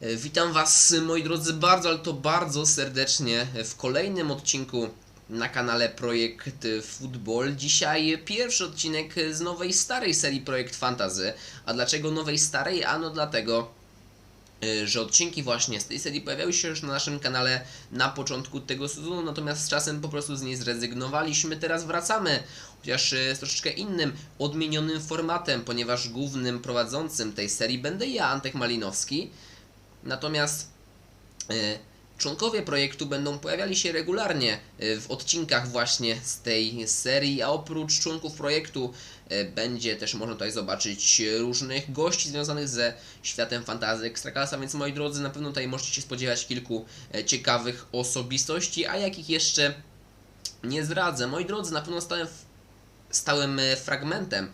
E, Witam Was, moi drodzy, bardzo, ale to bardzo serdecznie w kolejnym odcinku na kanale Projekt Football. Dzisiaj pierwszy odcinek z nowej, starej serii Projekt Fantazy. A dlaczego nowej, starej? Ano dlatego, e, że odcinki właśnie z tej serii pojawiały się już na naszym kanale na początku tego sezonu, natomiast z czasem po prostu z niej zrezygnowaliśmy. Teraz wracamy, chociaż e, z troszeczkę innym, odmienionym formatem, ponieważ głównym prowadzącym tej serii będę ja, Antek Malinowski. Natomiast e, członkowie projektu będą pojawiali się regularnie e, w odcinkach właśnie z tej serii, a oprócz członków projektu e, będzie też można tutaj zobaczyć różnych gości związanych ze światem fantazy Ekstraklasa, więc moi drodzy, na pewno tutaj możecie się spodziewać kilku ciekawych osobistości, a jakich jeszcze nie zdradzę. Moi drodzy, na pewno stałym, stałym fragmentem,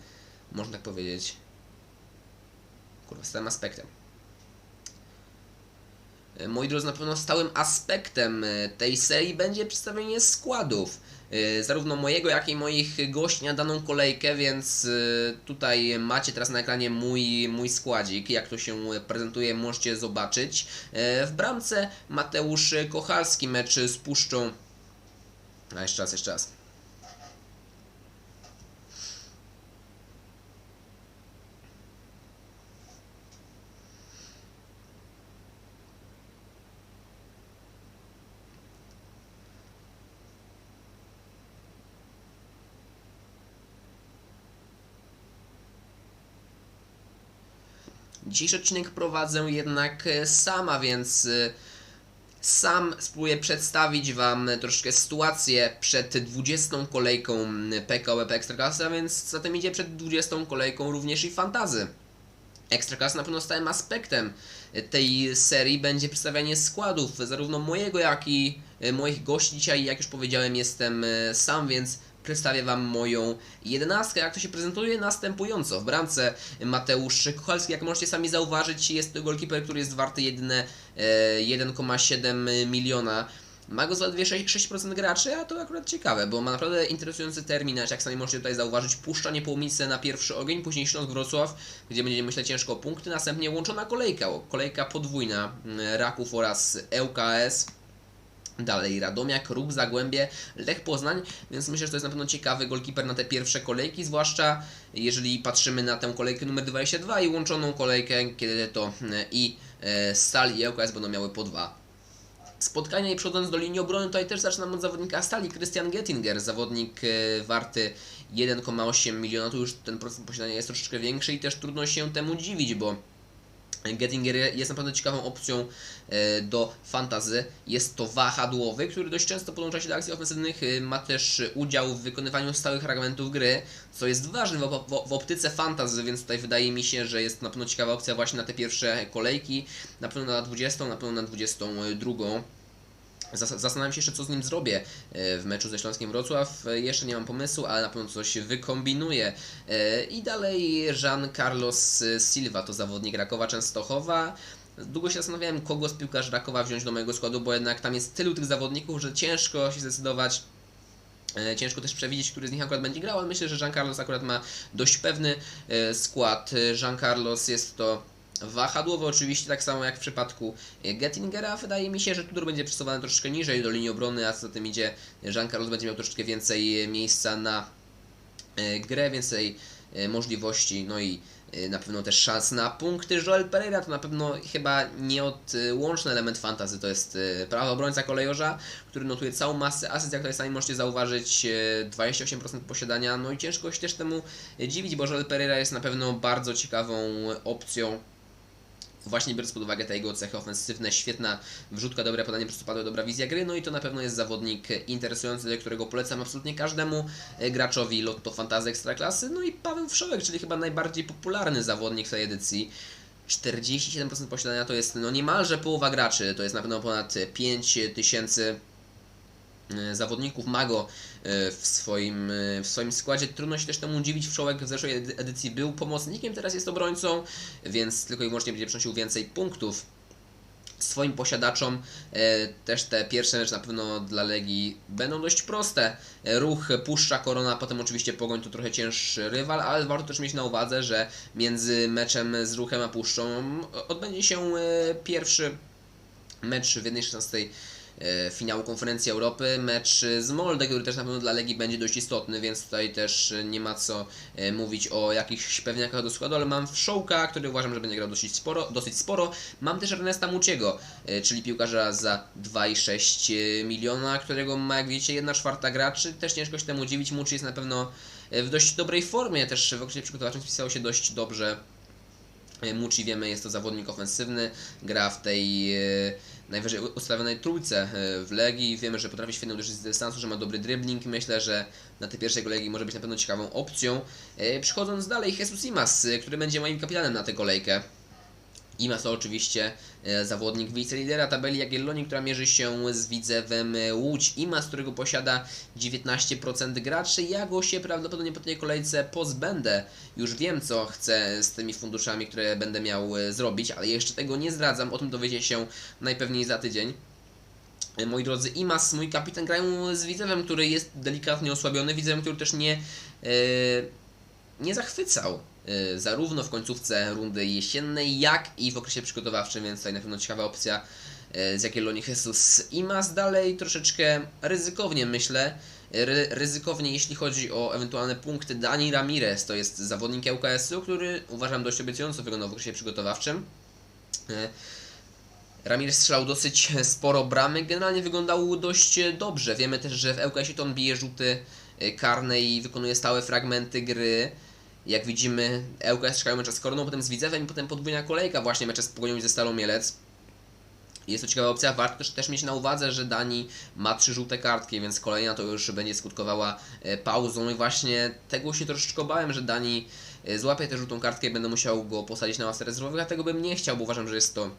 można tak powiedzieć, kurwa, stałym aspektem Moi drodzy, na pewno stałym aspektem e, tej serii będzie przedstawienie składów. e, Zarówno mojego, jak i moich gości na daną kolejkę, więc e, tutaj macie teraz na ekranie mój, mój składzik. Jak to się prezentuje, możecie zobaczyć. E, W bramce Mateusz Kochalski, mecz z Puszczą. A jeszcze raz, jeszcze raz. Dzisiejszy odcinek prowadzę jednak e, sama, więc e, sam spróbuję przedstawić Wam troszkę sytuację przed 20 kolejką PKO BP Ekstraklasa, więc za tym idzie przed 20 kolejką również i fantazy. Ekstraklasa na pewno stałym aspektem tej serii będzie przedstawianie składów, zarówno mojego, jak i e, moich gości. Dzisiaj, jak już powiedziałem, jestem sam, więc przedstawię Wam moją jedenastkę. Jak to się prezentuje? Następująco. W bramce Mateusz Kuchalski, jak możecie sami zauważyć, jest to golkiper, który jest warty jedyne e, 1,7 miliona. Ma go zaledwie 6%, 6% graczy, a to akurat ciekawe, bo ma naprawdę interesujący terminarz, jak sami możecie tutaj zauważyć, puszczanie połomice na pierwszy ogień, później Śląsk Wrocław, gdzie będzie myślę ciężko o punkty, następnie łączona kolejka, kolejka podwójna mm, Raków oraz ŁKS. Dalej Radomiak, Rób, Zagłębie, Lech Poznań, więc myślę, że to jest na pewno ciekawy golkiper na te pierwsze kolejki, zwłaszcza jeżeli patrzymy na tę kolejkę numer 22 i łączoną kolejkę, kiedy to mm, i e, Stal i ŁKS będą miały po dwa. Spotkania i przechodząc do linii obrony, tutaj też zaczynam od zawodnika Stali, Christian Gettinger, zawodnik e, warty 1,8 miliona, tu już ten procent posiadania jest troszeczkę większy i też trudno się temu dziwić, bo Gettinger jest naprawdę ciekawą opcją e, do fantazy. Jest to wahadłowy, który dość często podłącza się do akcji ofensywnych, e, ma też udział w wykonywaniu stałych fragmentów gry, co jest ważne w, op- w, w optyce fantazy, więc tutaj wydaje mi się, że jest na pewno ciekawa opcja właśnie na te pierwsze kolejki, na pewno na 20, na pewno na 22. Zas- Zastanawiam się jeszcze, co z nim zrobię e, w meczu ze Śląskiem Wrocław. E, Jeszcze nie mam pomysłu, ale na pewno coś wykombinuję. E, I dalej Jean Carlos Silva, to zawodnik Rakowa Częstochowa. Długo się zastanawiałem, kogo z piłkarzy Rakowa wziąć do mojego składu, bo jednak tam jest tylu tych zawodników, że ciężko się zdecydować. Ciężko też przewidzieć, który z nich akurat będzie grał, ale myślę, że Jean Carlos akurat ma dość pewny skład. Jean Carlos jest to wahadłowy, oczywiście, tak samo jak w przypadku e, Gettingera. Wydaje mi się, że Tudor będzie przesuwany troszeczkę niżej do linii obrony, a co za tym idzie, Jean Carlos będzie miał troszeczkę więcej e, miejsca na e, grę, więcej możliwości, no i na pewno też szans na punkty. Joel Pereira to na pewno chyba nieodłączny element fantazy, to jest prawy obrońca kolejorza, który notuje całą masę asyst, jak tutaj sami możecie zauważyć, e, 28% posiadania, no i ciężko się też temu dziwić, bo Joel Pereira jest na pewno bardzo ciekawą opcją Właśnie biorąc pod uwagę te jego cechy ofensywne, świetna wrzutka, dobre podanie prostopadłe, dobra wizja gry, no i to na pewno jest zawodnik interesujący, do którego polecam absolutnie każdemu e, graczowi Lotto Fantazy Ekstraklasy. No i Paweł Wszołek, czyli chyba najbardziej popularny zawodnik w tej edycji. 47% posiadania to jest no niemalże połowa graczy, to jest na pewno ponad 5000 tysięcy e, zawodników Mago w swoim, e, w swoim składzie. Trudno się też temu dziwić. Wszołek w zeszłej edy- edycji był pomocnikiem, teraz jest obrońcą, więc tylko i wyłącznie będzie przynosił więcej punktów. swoim posiadaczom. E, Też te pierwsze mecze na pewno dla Legii będą dość proste. E, Ruch, Puszcza, Korona, potem oczywiście Pogoń to trochę cięższy rywal, ale warto też mieć na uwadze, że między meczem z Ruchem a Puszczą odbędzie się e, pierwszy mecz w 1.16 e, finału konferencji Europy, mecz z Molde, który też na pewno dla Legii będzie dość istotny, więc tutaj też nie ma co e, mówić o jakichś pewniakach do składu, ale mam Wszołka, który uważam, że będzie grał dosyć sporo, dosyć sporo. Mam też Ernesta Muciego, e, czyli piłkarza za 2,6 miliona, którego ma jak widzicie 1 czwarta graczy, też ciężko się temu dziwić, Muci jest na pewno e, w dość dobrej formie, też w okresie przygotowawczym spisało się dość dobrze. Muci wiemy, jest to zawodnik ofensywny, gra w tej e, najwyżej ustawionej trójce e, w Legii. Wiemy, że potrafi świetnie uderzyć z dystansu, że ma dobry dribbling. Myślę, że na tej pierwszej kolejki może być na pewno ciekawą opcją. E, Przechodząc dalej, Jesus Imas, e, który będzie moim kapitanem na tę kolejkę. Imas to oczywiście e, zawodnik wicelidera tabeli Jagiellonii, która mierzy się z Widzewem e, Łódź. Imas, którego posiada 19% graczy. Ja go się prawdopodobnie po tej kolejce pozbędę. Już wiem, co chcę z tymi funduszami, które będę miał e, zrobić, ale jeszcze tego nie zdradzam. O tym dowiecie się najpewniej za tydzień. Moi drodzy, Imas, mój kapitan, grają z Widzewem, który jest delikatnie osłabiony. Widzewem, który też nie, e, nie zachwycał zarówno w końcówce rundy jesiennej, jak i w okresie przygotowawczym, więc tutaj na pewno ciekawa opcja e, z Jagiellonii Jesus Imas. Dalej troszeczkę ryzykownie myślę, Ry ryzykownie jeśli chodzi o ewentualne punkty. Dani Ramirez to jest zawodnik ŁKS-u, który uważam dość obiecująco wyglądał w okresie przygotowawczym. E, Ramirez strzelał dosyć sporo bramek, generalnie wyglądał dość dobrze. Wiemy też, że w ŁKS-ie to on bije rzuty karne i wykonuje stałe fragmenty gry. Jak widzimy, ŁKS czekają mecze z Koroną, potem z Widzewem i potem podwójna kolejka, właśnie mecze z Pogonią i ze Stalą Mielec. Jest to ciekawa opcja, warto też, też mieć na uwadze, że Dani ma trzy żółte kartki, więc kolejna to już będzie skutkowała e, pauzą i właśnie tego się troszeczkę bałem, że Dani e, złapie tę żółtą kartkę i będę musiał go posadzić na ławce rezerwowych, a tego bym nie chciał, bo uważam, że jest to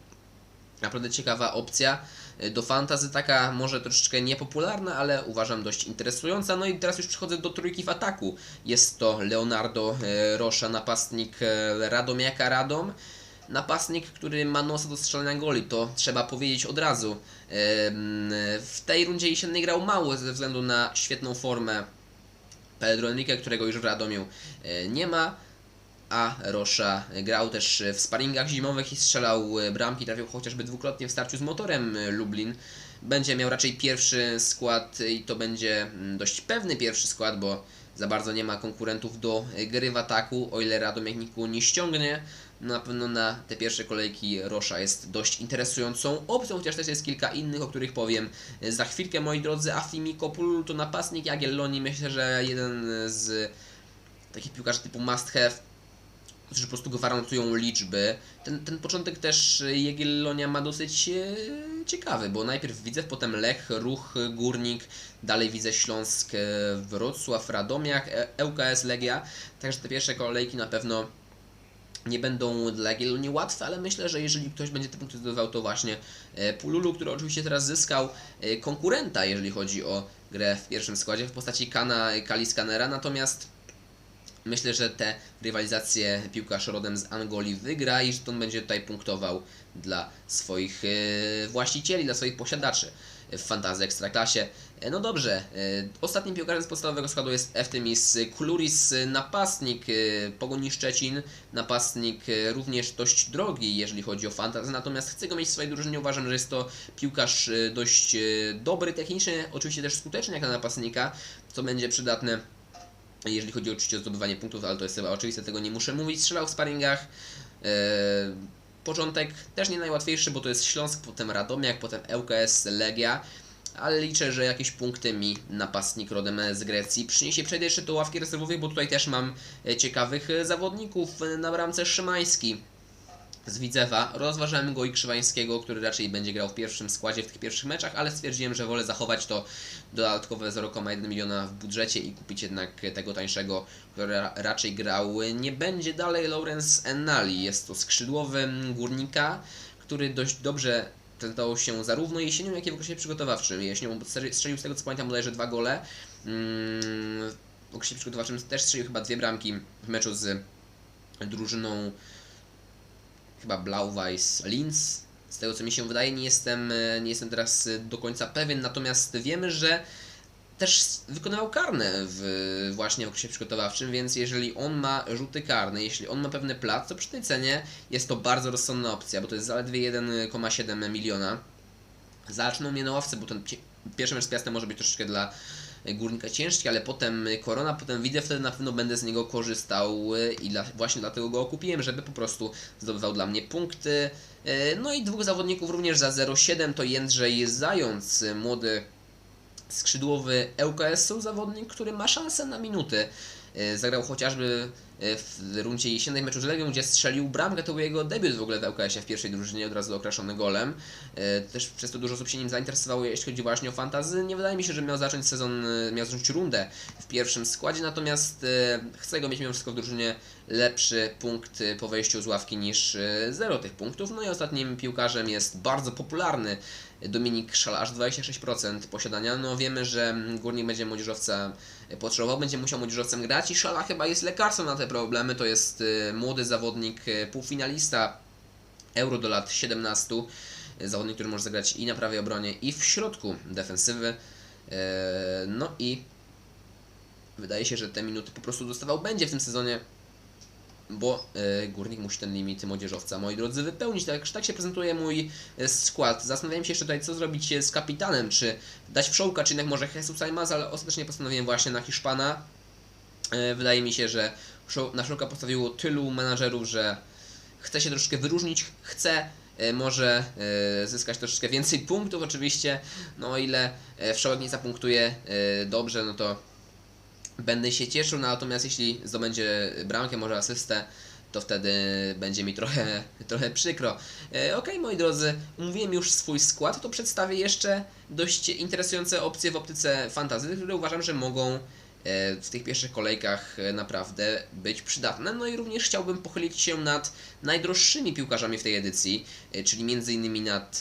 naprawdę ciekawa opcja. Do fantazy taka może troszeczkę niepopularna, ale uważam dość interesująca. No i teraz już przechodzę do trójki w ataku. Jest to Leonardo e, Rosza, napastnik e, Radomiaka Radom. Napastnik, który ma nosa do strzelania goli, to trzeba powiedzieć od razu. W tej rundzie jesiennej grał mało ze względu na świetną formę Pedro Enrique, którego już w Radomiu e, nie ma a Rosza grał też w sparingach zimowych i strzelał e, bramki, trafił chociażby dwukrotnie w starciu z motorem e, Lublin. Będzie miał raczej pierwszy skład i to będzie mm, dość pewny pierwszy skład, bo za bardzo nie ma konkurentów do e, gry w ataku, o ile Radom Niku nie ściągnie. Na pewno na te pierwsze kolejki Rosza jest dość interesującą opcją, chociaż też jest kilka innych, o których powiem za chwilkę, moi drodzy. Afimi Kopul to napastnik Jagiellonii, myślę, że jeden z takich piłkarzy typu must have, którzy po prostu gwarantują liczby. Ten, ten początek też Jagiellonia ma dosyć e, ciekawy, bo najpierw widzę, potem Lech, Ruch, Górnik, dalej widzę Śląsk, e, Wrocław, Radomiak, e, ŁKS, Legia. Także te pierwsze kolejki na pewno nie będą dla Jagiellonii łatwe, ale myślę, że jeżeli ktoś będzie te punkty zdobywał, to właśnie e, Pululu, który oczywiście teraz zyskał e, konkurenta, jeżeli chodzi o grę w pierwszym składzie w postaci Kana Kali Skanera, natomiast Myślę, że te rywalizacje piłkarz rodem z Angolii wygra i że on będzie tutaj punktował dla swoich e, właścicieli, dla swoich posiadaczy w Fantazy Ekstraklasie. E, No dobrze, e, ostatnim piłkarzem z podstawowego składu jest Eftemis Kluris, napastnik Pogoni Szczecin, napastnik również dość drogi, jeżeli chodzi o fantazy, natomiast chcę go mieć w swojej drużynie, uważam, że jest to piłkarz dość dobry technicznie, oczywiście też skuteczny jak na napastnika, co będzie przydatne jeżeli chodzi oczywiście o zdobywanie punktów, ale to jest chyba oczywiste, tego nie muszę mówić. Strzelał w sparingach. E, początek też nie najłatwiejszy, bo to jest Śląsk, potem Radomiak, potem ŁKS, Legia. Ale liczę, że jakieś punkty mi napastnik rodem z Grecji przyniesie. Przejdę jeszcze do ławki rezerwowej, bo tutaj też mam e, ciekawych e, zawodników. Na bramce Szymański z Widzewa. Rozważałem go i Krzywańskiego, który raczej będzie grał w pierwszym składzie w tych pierwszych meczach, ale stwierdziłem, że wolę zachować to dodatkowe 0,1 miliona w budżecie i kupić jednak tego tańszego, który ra- raczej grał. Nie będzie dalej Lawrence Enali. Jest to skrzydłowy górnika, który dość dobrze prezentował się zarówno jesienią, jak i w okresie przygotowawczym. Jesienią strzelił z tego co pamiętam bodajże dwa gole. Mm, W okresie przygotowawczym też strzelił chyba dwie bramki w meczu z drużyną chyba Blau-Weiß Linz, Z tego co mi się wydaje, nie jestem, e, nie jestem teraz e, do końca pewien, natomiast wiemy, że też wykonywał karne w właśnie okresie przygotowawczym, więc jeżeli on ma rzuty karne, jeśli on ma pewny plac, to przy tej cenie jest to bardzo rozsądna opcja, bo to jest zaledwie 1,7 miliona. Zaczną mnie na ławce, bo ten pi- pierwszy mecz z Piastem może być troszeczkę dla górnika ciężki, ale potem korona, potem widzę, wtedy na pewno będę z niego korzystał y, i dla, właśnie dlatego go okupiłem, żeby po prostu zdobywał dla mnie punkty. No i dwóch zawodników również za 0,7 to Jędrzej Zając, młody skrzydłowy ŁKS-u, zawodnik, który ma szansę na minuty. Zagrał chociażby w rundzie jesiennej meczu z Legią, gdzie strzelił bramkę, to był jego debiut w ogóle w ŁKS-ie w pierwszej drużynie, od razu okraszony golem. Y, Też przez to dużo osób się nim zainteresowało, jeśli chodzi właśnie o fantazy. Nie wydaje mi się, że miał zacząć sezon, y, miał zacząć rundę w pierwszym składzie, natomiast chcę go mieć mimo wszystko w drużynie lepszy punkt po wejściu z ławki niż zero tych punktów. No i ostatnim piłkarzem jest bardzo popularny Dominik Szal, aż 26% posiadania. No wiemy, że Górnik będzie młodzieżowca potrzebował, będzie musiał młodzieżowcem grać i Szala chyba jest lekarstwem na te problemy. To jest y, młody zawodnik, y, półfinalista Euro do lat 17. y, Zawodnik, który może zagrać i na prawej obronie, i w środku defensywy. E, No i wydaje się, że te minuty po prostu dostawał będzie w tym sezonie bo e, Górnik musi ten limit młodzieżowca, moi drodzy, wypełnić. Tak, tak się prezentuje mój e, skład. Zastanawiałem się jeszcze tutaj, co zrobić e, z kapitanem, czy dać wszołka, czy jednak może Jesus Aimaz, ale ostatecznie postanowiłem właśnie na Hiszpana. Wydaje mi się, że na wszołka postawiło tylu menadżerów, że chce się troszeczkę wyróżnić, chce może zyskać troszeczkę więcej punktów oczywiście, no o ile wszołek nie zapunktuje dobrze, no to będę się cieszył, no natomiast jeśli zdobędzie bramkę, może asystę, to wtedy będzie mi trochę, trochę przykro. E, Okej, moi drodzy, mówiłem już swój skład, to przedstawię jeszcze dość interesujące opcje w optyce fantazy, które uważam, że mogą e, w tych pierwszych kolejkach e, naprawdę być przydatne. No i również chciałbym pochylić się nad najdroższymi piłkarzami w tej edycji, e, czyli m.in. nad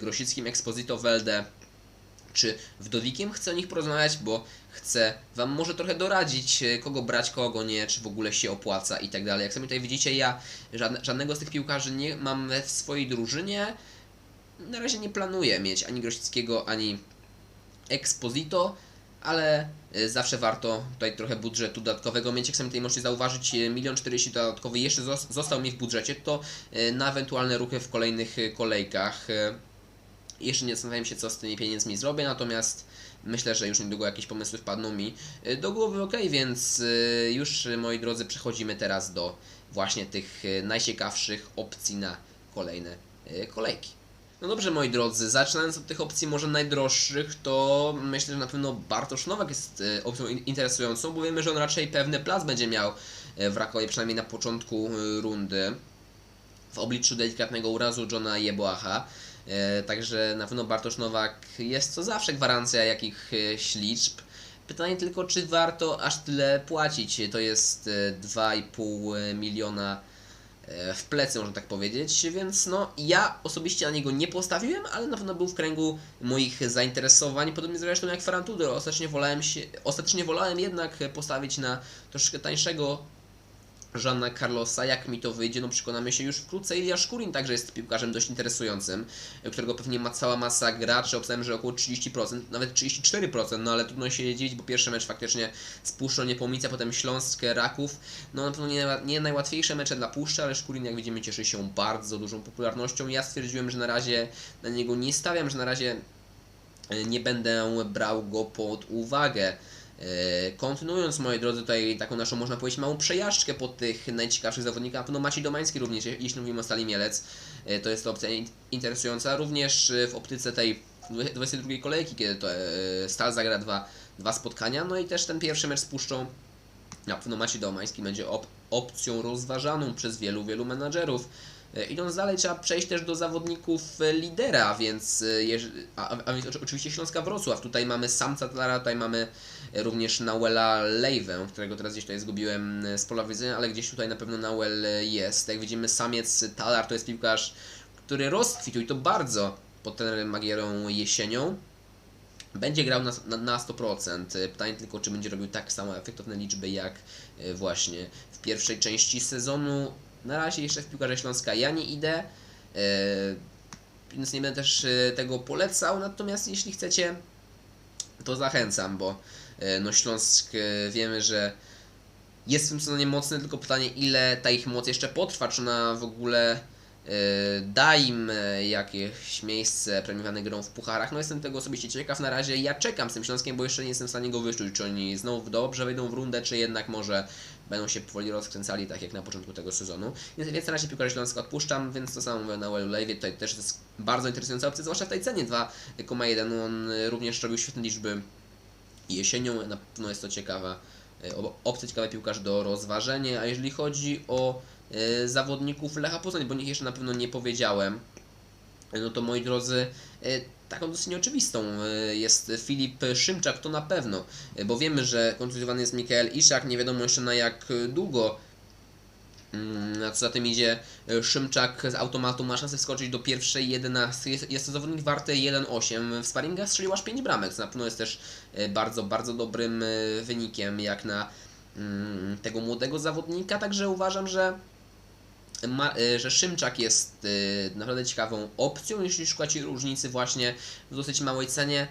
Grosickim, Exposito, Welde, czy Wdowikiem. Chcę o nich porozmawiać, bo chcę Wam może trochę doradzić, e, kogo brać, kogo nie, czy w ogóle się opłaca i tak dalej. Jak sami tutaj widzicie, ja żadne, żadnego z tych piłkarzy nie mam w swojej drużynie. Na razie nie planuję mieć ani Grosickiego, ani Exposito, ale e, zawsze warto tutaj trochę budżetu dodatkowego mieć. Jak sami tutaj możecie zauważyć, e, milion czterdzieści dodatkowy jeszcze zos- został mi w budżecie, to e, na ewentualne ruchy w kolejnych e, kolejkach. Jeszcze nie zastanawiam się, co z tymi pieniędzmi zrobię, natomiast myślę, że już niedługo jakieś pomysły wpadną mi e, do głowy. Ok, więc e, już, moi drodzy, przechodzimy teraz do właśnie tych e, najciekawszych opcji na kolejne kolejki. No dobrze, moi drodzy, zaczynając od tych opcji może najdroższych, to myślę, że na pewno Bartosz Nowak jest opcją in- interesującą, bo wiemy, że on raczej pewny plac będzie miał w Rakowie, przynajmniej na początku rundy, w obliczu delikatnego urazu Johna Jeboacha. E, Także na pewno Bartosz Nowak jest to zawsze gwarancja jakichś liczb. Pytanie tylko, czy warto aż tyle płacić? To jest e, 2,5 miliona e, w plecy, można tak powiedzieć, więc no ja osobiście na niego nie postawiłem, ale na pewno był w kręgu moich zainteresowań, podobnie zresztą jak Ferran Tudor. Ostatecznie wolałem, się, ostatecznie wolałem jednak postawić na troszeczkę tańszego Żanna Carlosa, jak mi to wyjdzie, no przekonamy się już wkrótce. Ilya Szkurin także jest piłkarzem dość interesującym, którego pewnie ma cała masa graczy, obstawiam, że około 30%, nawet 34%, no ale trudno się dzielić, bo pierwszy mecz faktycznie z Puszczą Niepomice, potem Śląsk, Raków, no na pewno nie, nie najłatwiejsze mecze dla Puszczy, ale Szkurin jak widzimy cieszy się bardzo dużą popularnością. Ja stwierdziłem, że na razie na niego nie stawiam, że na razie e, nie będę brał go pod uwagę. E, Kontynuując, moi drodzy, tutaj taką naszą, można powiedzieć, małą przejażdżkę po tych najciekawszych zawodnikach, pewno Maciej Domański również, jeśli mówimy o Stali Mielec, e, to jest to opcja in- interesująca. Również e, w optyce tej 22 kolejki, kiedy to Stal zagra dwa, dwa spotkania, no i też ten pierwszy mecz z Puszczą, na pewno Maciej Domański będzie op- opcją rozważaną przez wielu, wielu menadżerów. E, Idąc dalej, trzeba przejść też do zawodników e, lidera, więc, e, a, a, więc oczy- oczywiście Śląska Wrocław. Tutaj mamy Samca Tlara, tutaj mamy również Nauela Lejwę, którego teraz gdzieś tutaj zgubiłem z pola widzenia, ale gdzieś tutaj na pewno Nauel jest. Jak widzimy, samiec Talar to jest piłkarz, który rozkwitł i to bardzo pod trenerem Magierą jesienią. Będzie grał na, na, na 100%. Pytanie tylko, czy będzie robił tak samo efektowne liczby jak właśnie w pierwszej części sezonu. Na razie jeszcze w piłkarze Śląska ja nie idę. E, więc nie będę też e, tego polecał. Natomiast jeśli chcecie, to zachęcam, bo e, no Śląsk wiemy, że jest w tym sezonie mocny, tylko pytanie ile ta ich moc jeszcze potrwa, czy ona w ogóle da im e, jakieś miejsce premiowane grą w pucharach. No jestem tego osobiście ciekaw. Na razie ja czekam z tym Śląskiem, bo jeszcze nie jestem w stanie go wyczuć, czy oni znowu dobrze wejdą w rundę, czy jednak może będą się powoli rozkręcali, tak jak na początku tego sezonu. Więc, więc na razie piłkarza Śląska odpuszczam, więc to samo mówię na Wellu Lewie. Tutaj też jest bardzo interesująca opcja, zwłaszcza w tej cenie 2,1. On również robił świetne liczby jesienią, na pewno jest to ciekawa o- opcja, ciekawy piłkarz do rozważenia. A jeżeli chodzi o zawodników Lecha Poznań, bo nich jeszcze na pewno nie powiedziałem, no to moi drodzy, y, taką dosyć nieoczywistą y, jest Filip Szymczak, to na pewno, bo wiemy, że kontuzjowany jest Mikael Iszak, nie wiadomo jeszcze na jak długo. Mm, A co za tym idzie, Szymczak z automatu ma szansę wskoczyć do pierwszej 11. Jest, jest to zawodnik warty 1,8. W sparingach strzelił aż 5 bramek, co na pewno jest też bardzo, bardzo dobrym wynikiem jak na mm, tego młodego zawodnika, także uważam, że że Szymczak jest y, naprawdę ciekawą opcją, jeśli szukacie różnicy właśnie w dosyć małej cenie,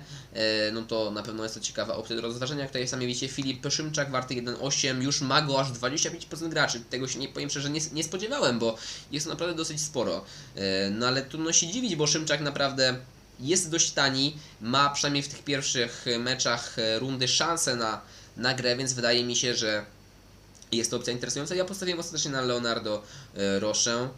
y, no to na pewno jest to ciekawa opcja do rozważenia. Tutaj sami widzicie, Filip Szymczak warty 1,8, już ma go aż 25% graczy. Tego się nie powiem szczerze nie, nie spodziewałem, bo jest naprawdę dosyć sporo. Y, no ale trudno się dziwić, bo Szymczak naprawdę jest dość tani, ma przynajmniej w tych pierwszych meczach y, rundy szansę na, na grę, więc wydaje mi się, że jest to opcja interesująca. Ja postawiłem ostatecznie na Leonardo e, Roszę.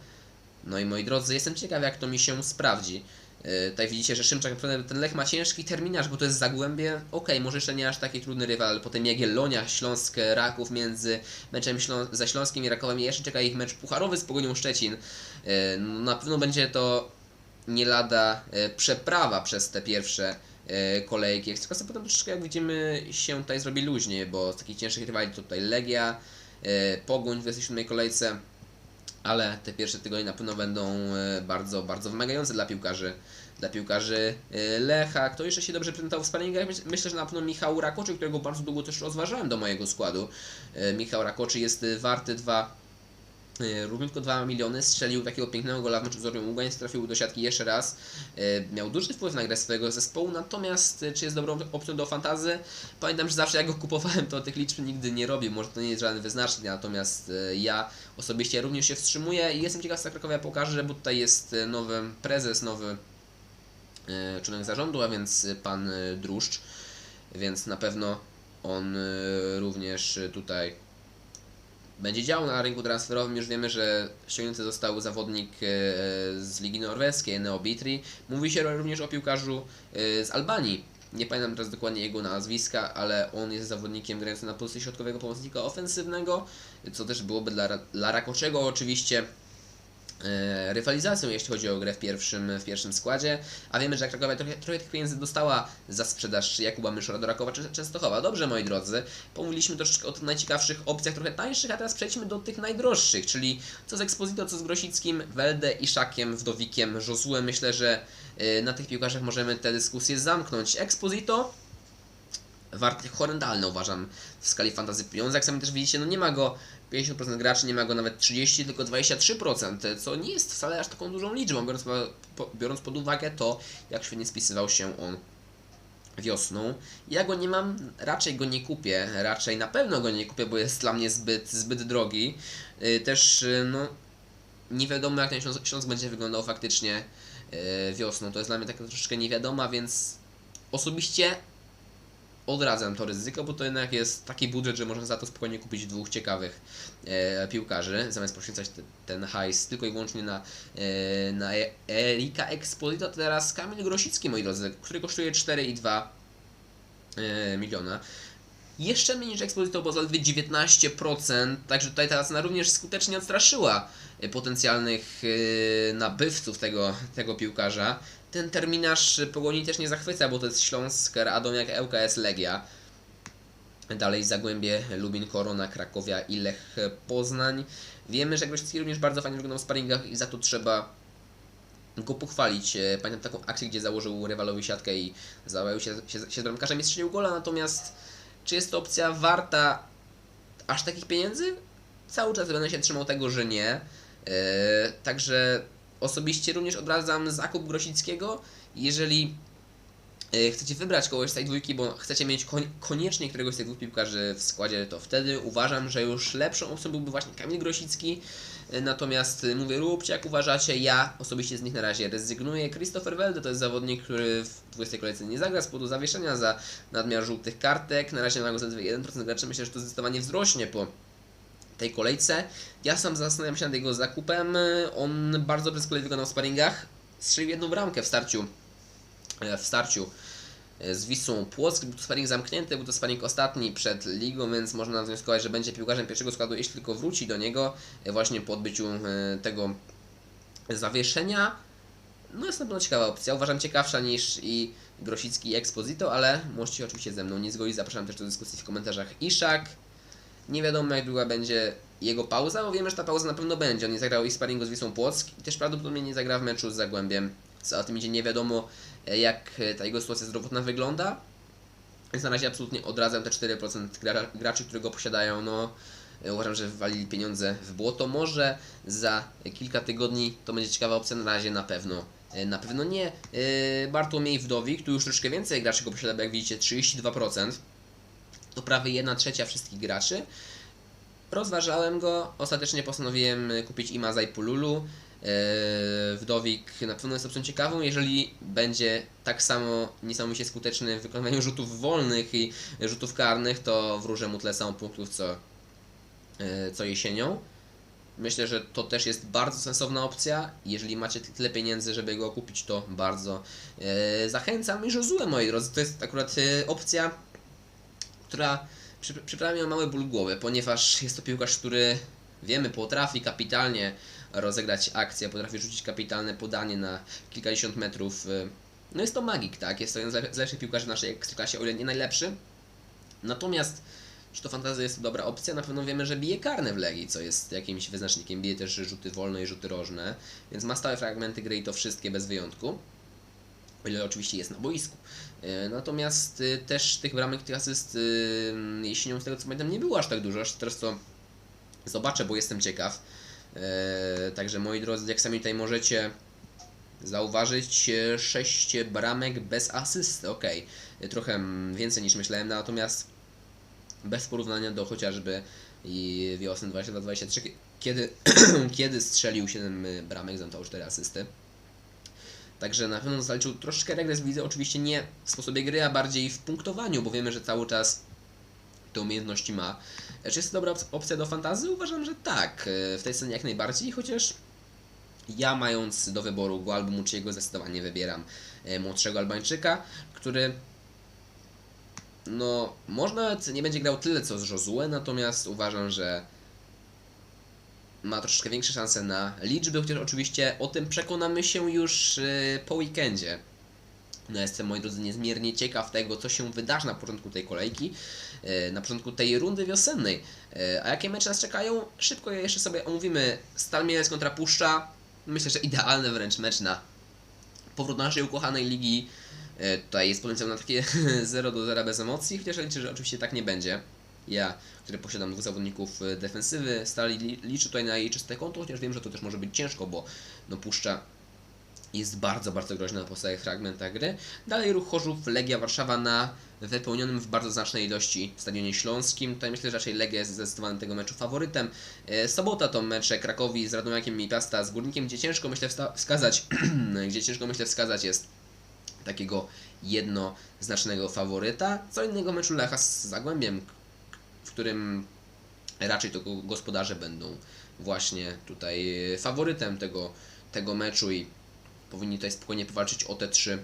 No i moi drodzy, jestem ciekaw jak to mi się sprawdzi. E, Tutaj widzicie, że Szymczak, ten Lech ma ciężki terminarz, bo to jest Zagłębie. Okej, może jeszcze nie aż taki trudny rywal, ale potem Jagiellonia, Śląsk, Raków między meczem Ślą ze Śląskiem i Rakowem. I jeszcze czeka ich mecz pucharowy z Pogonią Szczecin. E, No, na pewno będzie to nie lada przeprawa przez te pierwsze kolejki. Sobie potem troszeczkę, jak widzimy, się tutaj zrobi luźniej, bo z takich cięższych rywali to tutaj Legia, Pogoń w 27 kolejce, ale te pierwsze tygodnie na pewno będą e, bardzo, bardzo wymagające dla piłkarzy dla piłkarzy e, Lecha. Kto jeszcze się dobrze prezentował w sparingach? Myśl- Myślę, że na pewno Michał Rakoczy, którego bardzo długo też rozważałem do mojego składu. E, Michał Rakoczy jest e, warty 2 e, równiutko 2 miliony, strzelił takiego pięknego gola w meczu z Ługań, trafił do siatki jeszcze raz, e, miał duży wpływ na grę swojego zespołu, natomiast e, czy jest dobrą opcją do fantazy? Pamiętam, że zawsze jak go kupowałem, to tych liczb nigdy nie robił, może to nie jest żaden wyznacznik, natomiast e, ja osobiście również się wstrzymuję i jestem ciekaw, co Krakowia pokaże, bo tutaj jest e, nowy prezes, nowy e, członek zarządu, a więc e, pan e, Druszcz, więc na pewno on e, również e, tutaj będzie działał na rynku transferowym. Już wiemy, że ściągnięty został zawodnik e, z Ligi Norweskiej, Neo Bitri. Mówi się również o piłkarzu e, z Albanii. Nie pamiętam teraz dokładnie jego nazwiska, ale on jest zawodnikiem grającym na pozycji środkowego pomocnika ofensywnego, co też byłoby dla, Ra- dla Rakoczego oczywiście rywalizacją, jeśli chodzi o grę w pierwszym, w pierwszym składzie. A wiemy, że Krakowia trochę, trochę tych pieniędzy dostała za sprzedaż Jakuba Myszora do Rakowa Częstochowa. Dobrze, moi drodzy, pomówiliśmy troszeczkę o tych najciekawszych opcjach, trochę tańszych, a teraz przejdźmy do tych najdroższych, czyli co z Exposito, co z Grosickim, Welde, Iszakiem, Wdowikiem, Josułem. Myślę, że e, na tych piłkarzach możemy tę dyskusję zamknąć. Exposito warty horrendalny uważam w skali fantazy pieniądze. Jak sami też widzicie, no nie ma go 50% graczy, nie ma go nawet 30, tylko 23%, co nie jest wcale aż taką dużą liczbą, biorąc, po, po, biorąc pod uwagę to, jak świetnie spisywał się on wiosną. Ja go nie mam, raczej go nie kupię, raczej na pewno go nie kupię, bo jest dla mnie zbyt, zbyt drogi. Yy, Też, yy, no, nie wiadomo jak ten Śląsk, będzie wyglądał faktycznie yy, wiosną. To jest dla mnie taka troszeczkę niewiadoma, więc osobiście odradzam to ryzyko, bo to jednak jest taki budżet, że można za to spokojnie kupić dwóch ciekawych e, piłkarzy, zamiast poświęcać te, ten hajs tylko i wyłącznie na, e, na Erika Exposito. Teraz Kamil Grosicki, moi drodzy, który kosztuje 4,2 e, miliona. Jeszcze mniej niż Exposito, bo zaledwie 19%, także tutaj ta cena również skutecznie odstraszyła e, potencjalnych e, nabywców tego, tego piłkarza. Ten terminarz Pogoni też nie zachwyca, bo to jest Śląsk, Radomiak, ŁKS, Legia. Dalej Zagłębie, Lubin, Korona, Krakowia i Lech Poznań. Wiemy, że Grosicki również bardzo fajnie wyglądał w sparingach i za to trzeba go pochwalić. Pamiętam taką akcję, gdzie założył rywalowi siatkę i załamał się, się, się z bramkarzem i strzelił gola, natomiast czy jest to opcja warta aż takich pieniędzy? Cały czas będę się trzymał tego, że nie. E, także osobiście również odradzam zakup Grosickiego. Jeżeli e, chcecie wybrać kogoś z tej dwójki, bo chcecie mieć koniecznie któregoś z tych dwóch piłkarzy w składzie, to wtedy uważam, że już lepszą opcją byłby właśnie Kamil Grosicki. E, Natomiast e, mówię, róbcie jak uważacie, ja osobiście z nich na razie rezygnuję. Christopher Welde to jest zawodnik, który w 20 kolejce nie zagra z powodu zawieszenia za nadmiar żółtych kartek. Na razie ma go zaledwie 1% graczy, myślę, że to zdecydowanie wzrośnie po tej kolejce. Ja sam zastanawiam się nad jego zakupem. On bardzo dobrze z kolei wykonał w sparingach. Strzelił jedną bramkę w starciu. e, W starciu e, z Wisłą Płock. Był to sparing zamknięty, był to sparing ostatni przed ligą, więc można wnioskować, że będzie piłkarzem pierwszego składu, jeśli tylko wróci do niego e, właśnie po odbyciu tego zawieszenia. No jest na pewno ciekawa opcja, uważam ciekawsza niż i Grosicki i Exposito, ale możecie oczywiście ze mną nie zgodzić, zapraszam też do dyskusji w komentarzach. Iszak, nie wiadomo jak długa będzie jego pauza, bo wiemy, że ta pauza na pewno będzie. On nie zagrał i sparingu z Wisłą Płock i też prawdopodobnie nie zagra w meczu z Zagłębiem. Co o tym idzie, nie wiadomo e, jak e, ta jego sytuacja zdrowotna wygląda. Więc na razie absolutnie odradzam te 4% gra, graczy, które go posiadają. No, e, uważam, że wywalili pieniądze w błoto. Może za kilka tygodni to będzie ciekawa opcja, na razie na pewno. Na pewno nie. Bartłomiej Wdowik, tu już troszkę więcej graczy go posiada, bo jak widzicie 32%. To prawie 1 trzecia wszystkich graczy. Rozważałem go, ostatecznie postanowiłem kupić Imaza i Pululu. Eee, Wdowik na pewno jest opcją ciekawą, jeżeli będzie tak samo niesamowicie skuteczny w wykonywaniu rzutów wolnych i rzutów karnych, to wróżę mu tyle samo punktów co, e, co jesienią. Myślę, że to też jest bardzo sensowna opcja. Jeżeli macie tyle pieniędzy, żeby go kupić, to bardzo zachęcam. I Josue, moi drodzy, to jest akurat opcja, która przy, przyprawia mi mały ból głowy, ponieważ jest to piłkarz, który wiemy potrafi kapitalnie rozegrać akcję, potrafi rzucić kapitalne podanie na kilkadziesiąt metrów. y, No jest to magik, tak? Jest to jeden z lepszych piłkarzy w naszej ekstraklasie, o ile nie najlepszy. Natomiast czy to fantazja jest to dobra opcja? Na pewno wiemy, że bije karne w Legii, co jest jakimś wyznacznikiem. Bije też rzuty wolne i rzuty rożne, więc ma stałe fragmenty gry i to wszystkie bez wyjątku. Ile oczywiście jest na boisku. E, Natomiast y, też tych bramek, tych asyst y, jesienią z tego co pamiętam nie było aż tak dużo, aż teraz to zobaczę, bo jestem ciekaw. E, Także moi drodzy, jak sami tutaj możecie zauważyć, 6 bramek bez asysty, ok. Trochę mm, więcej niż myślałem, natomiast bez porównania do chociażby wiosny 2023, kiedy, kiedy strzelił 7 bramek, zamknął 4 asysty. Także na pewno zaliczył troszkę regres w lidze, oczywiście nie w sposobie gry, a bardziej w punktowaniu, bo wiemy, że cały czas te umiejętności ma. Czy jest to dobra op- opcja do fantazy? Uważam, że tak. E, W tej scenie jak najbardziej, chociaż ja mając do wyboru go albo Muciego zdecydowanie wybieram e, młodszego Albańczyka, który no może nawet nie będzie grał tyle co z Josue, natomiast uważam, że ma troszeczkę większe szanse na liczby, chociaż oczywiście o tym przekonamy się już e, po weekendzie. No jestem, moi drodzy, niezmiernie ciekaw tego, co się wydarzy na początku tej kolejki, e, na początku tej rundy wiosennej. E, A jakie mecze nas czekają? Szybko je jeszcze sobie omówimy. Stal Mielec kontra Puszcza. Myślę, że idealny wręcz mecz na powrót naszej ukochanej ligi. Tutaj jest potencjał na takie 0 do 0 bez emocji, chociaż liczę, że oczywiście tak nie będzie. Ja, który posiadam dwóch zawodników e, defensywy, stali li- liczę tutaj na jej czyste konto, chociaż wiem, że to też może być ciężko, bo no Puszcza jest bardzo, bardzo groźna na podstawie fragmentach gry. Dalej ruch Chorzów, Legia Warszawa na wypełnionym w bardzo znacznej ilości Stadionie Śląskim. Tutaj myślę, że raczej Legia jest zdecydowanie tego meczu faworytem. E, Sobota to mecze Krakowi z Radomiakiem i Piasta z Górnikiem, gdzie ciężko myślę wskazać, gdzie ciężko myślę wskazać jest takiego jednoznacznego faworyta. Co innego meczu Lecha z Zagłębiem, w którym raczej to gospodarze będą właśnie tutaj faworytem tego, tego meczu i powinni tutaj spokojnie powalczyć o te trzy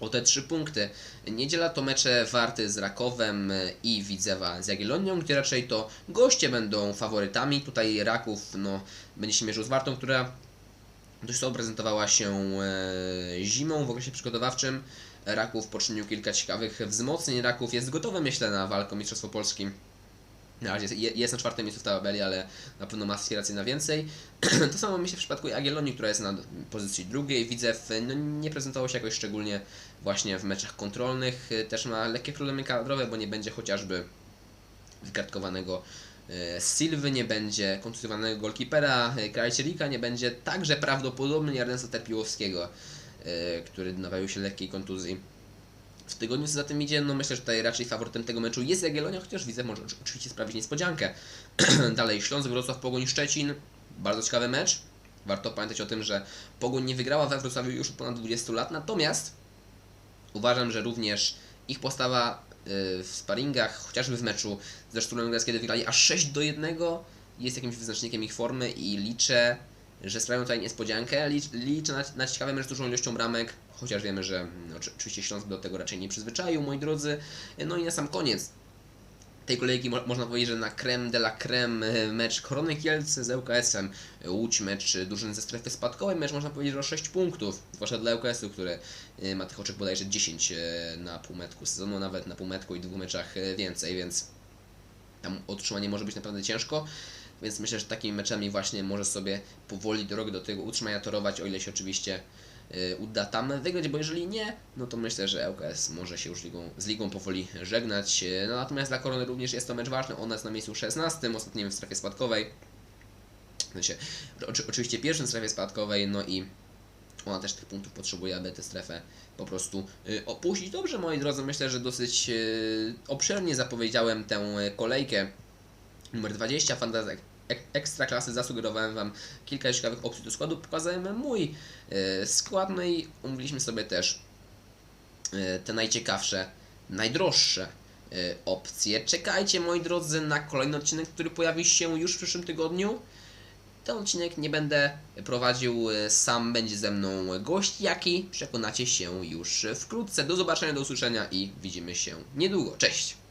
o te trzy punkty. Niedziela to mecze Warty z Rakowem i Widzewa z Jagiellonią, gdzie raczej to goście będą faworytami. Tutaj Raków no, będzie się mierzył z Wartą, która dość prezentowała się e, zimą w okresie przygotowawczym. Raków poczynił kilka ciekawych wzmocnień. Raków jest gotowy, myślę, na walkę o Mistrzostwo Polski. Na razie jest, na czwartym miejscu w tabeli, ale na pewno ma aspiracje na więcej. to samo myślę w przypadku Jagiellonii, która jest na pozycji drugiej. Widzew no, nie prezentował się jakoś szczególnie właśnie w meczach kontrolnych. Też ma lekkie problemy kadrowe, bo nie będzie chociażby wykartkowanego e, Silwy nie będzie, kontuzjowanego golkipera, e, Krajcierika nie będzie, także prawdopodobnie Ernesta Terpiłowskiego, który nabawił się lekkiej kontuzji. W tygodniu co za tym idzie, no myślę, że tutaj raczej faworytem tego meczu jest Jagiellonia, chociaż widzę może oczy- oczywiście sprawić niespodziankę. Dalej Śląsk, Wrocław, Pogoń, Szczecin. Bardzo ciekawy mecz. Warto pamiętać o tym, że Pogoń nie wygrała we Wrocławiu już od ponad 20 lat, natomiast uważam, że również ich postawa y, w sparingach, chociażby w meczu ze Szturmem Graz, kiedy wygrali aż 6 do 1, jest jakimś wyznacznikiem ich formy i liczę, że sprawią tutaj niespodziankę. Licz, liczę na, na ciekawy mecz z dużą ilością bramek, chociaż wiemy, że no, oczy- oczywiście Śląsk do tego raczej nie przyzwyczaił, moi drodzy. No i na sam koniec tej kolejki mo można powiedzieć, że na creme de la creme e, mecz Korony Kielce z ŁKS-em, Łódź mecz drużyny ze strefy spadkowej, mecz można powiedzieć, że o 6 punktów, zwłaszcza dla ŁKS-u, który e, ma tych oczek bodajże 10 e, na półmetku sezonu, nawet na półmetku i dwóch meczach więcej, więc tam utrzymanie może być naprawdę ciężko. Więc myślę, że takimi meczami właśnie może sobie powoli drogę do tego utrzymania torować, o ile się oczywiście y, uda tam wygrać, bo jeżeli nie, no to myślę, że ŁKS może się już ligą, z ligą powoli żegnać. Y, No natomiast dla Korony również jest to mecz ważny, ona jest na miejscu 16, ostatnim w strefie spadkowej. Sensie, oczy, oczywiście pierwszym w strefie spadkowej, no i ona też tych punktów potrzebuje, aby tę strefę po prostu y, opuścić. Dobrze, moi drodzy, myślę, że dosyć obszernie zapowiedziałem tę kolejkę numer 20 Fantazja ek- ekstra klasy zasugerowałem Wam kilka ciekawych opcji do składu, pokazałem mój e, skład, no i omówiliśmy sobie też e, te najciekawsze, najdroższe e, opcje. Czekajcie moi drodzy na kolejny odcinek, który pojawi się już w przyszłym tygodniu. Ten odcinek nie będę prowadził sam, będzie ze mną gość, jaki przekonacie się już wkrótce. Do zobaczenia, do usłyszenia i widzimy się niedługo. Cześć!